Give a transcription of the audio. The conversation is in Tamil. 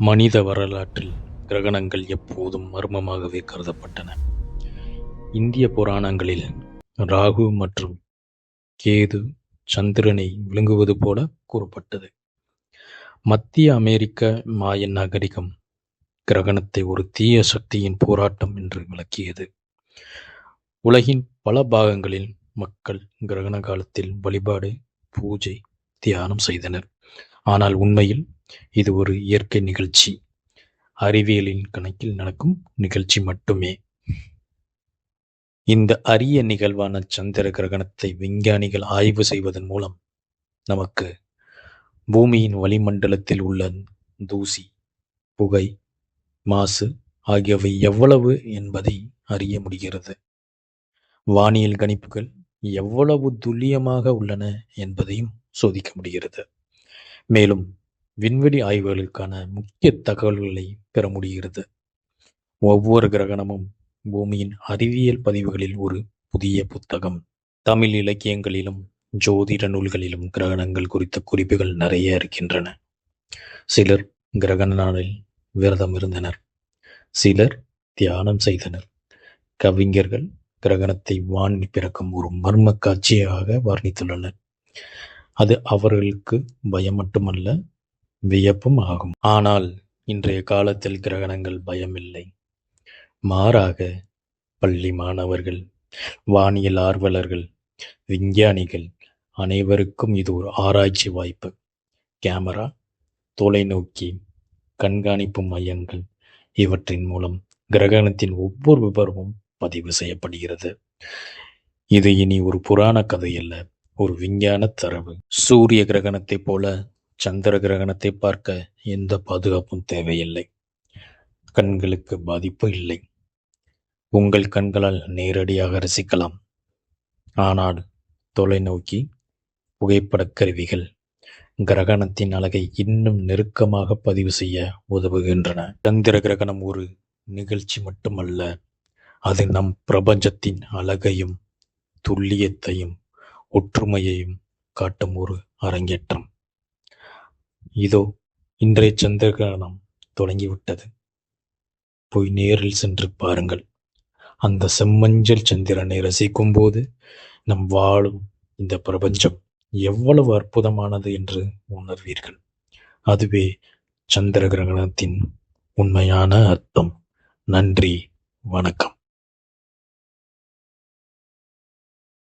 மனித வரலாற்றில் கிரகணங்கள் எப்போதும் மர்மமாகவே கருதப்பட்டன. இந்திய புராணங்களில் ராகு மற்றும் கேது சந்திரனை விழுங்குவது போல கூறப்பட்டது. மத்திய அமெரிக்க மாயன் நாகரிகம் கிரகணத்தை ஒரு தீய சக்தியின் போராட்டம் என்று விளக்கியது. உலகின் பல பாகங்களில் மக்கள் கிரகண காலத்தில் வழிபாடு, பூஜை, தியானம் செய்தனர். ஆனால் உண்மையில் இது ஒரு இயற்கை நிகழ்ச்சி, அறிவியலின் கணக்கில் நடக்கும் நிகழ்ச்சி மட்டுமே. இந்த அரிய நிகழ்வான சந்திர கிரகணத்தை விஞ்ஞானிகள் ஆய்வு செய்வதன் மூலம் நமக்கு பூமியின் வளிமண்டலத்தில் உள்ள தூசி, புகை, மாசு ஆகியவை எவ்வளவு என்பதை அறிய முடிகிறது. வானியல் கணிப்புகள் எவ்வளவு துல்லியமாக உள்ளன என்பதையும் சோதிக்க முடிகிறது. மேலும் விண்வெளி ஆய்வுகளுக்கான முக்கிய தகவல்களை பெற முடிகிறது. ஒவ்வொரு கிரகணமும் பூமியின் அறிவியல் பதிவுகளில் ஒரு புதிய புத்தகம். தமிழ் இலக்கியங்களிலும் ஜோதிட நூல்களிலும் கிரகணங்கள் குறித்த குறிப்புகள் நிறைய இருக்கின்றன. சிலர் கிரகண நாளில் விரதம் இருந்தனர். சிலர் தியானம் செய்தனர். கவிஞர்கள் கிரகணத்தை வாணி பிறக்கும் ஒரு மர்ம காட்சியாக வர்ணித்துள்ளனர். அது அவர்களுக்கு பயம் மட்டுமல்ல, வியப்பும் ஆகும். ஆனால் இன்றைய காலத்தில் கிரகணங்கள் பயமில்லை. மாறாக பள்ளி மாணவர்கள், வானியல் ஆர்வலர்கள், விஞ்ஞானிகள் அனைவருக்கும் இது ஒரு ஆராய்ச்சி வாய்ப்பு. கேமரா, தொலைநோக்கி, கண்காணிப்பு மையங்கள் இவற்றின் மூலம் கிரகணத்தின் ஒவ்வொரு விவரமும் பதிவு செய்யப்படுகிறது. இது இனி ஒரு புராண கதையல்ல, ஒரு விஞ்ஞான தரவு. சூரிய கிரகணத்தைப் போல சந்திர கிரகணத்தை பார்க்க எந்த பாதுகாப்பும் தேவையில்லை. கண்களுக்கு பாதிப்பு இல்லை. உங்கள் கண்களால் நேரடியாக ரசிக்கலாம். ஆனால் தொலைநோக்கி, புகைப்படக் கருவிகள் கிரகணத்தின் அழகை இன்னும் நெருக்கமாக பதிவு செய்ய உதவுகின்றன. சந்திர கிரகணம் ஒரு நிகழ்ச்சி மட்டுமல்ல, அது நம் பிரபஞ்சத்தின் அழகையும், துல்லியத்தையும், ஒற்றுமையையும் காட்டும் ஒரு அரங்கேற்றம். இதோ இன்றைய சந்திரகிரகணம் தொடங்கிவிட்டது. போய் நேரில் சென்று பாருங்கள். அந்த செம்மஞ்சள் சந்திரனை ரசிக்கும்போது நம் வாழும் இந்த பிரபஞ்சம் எவ்வளவு அற்புதமானது என்று உணர்வீர்கள். அதுவே சந்திர கிரகணத்தின் உண்மையான அர்த்தம். நன்றி, வணக்கம்.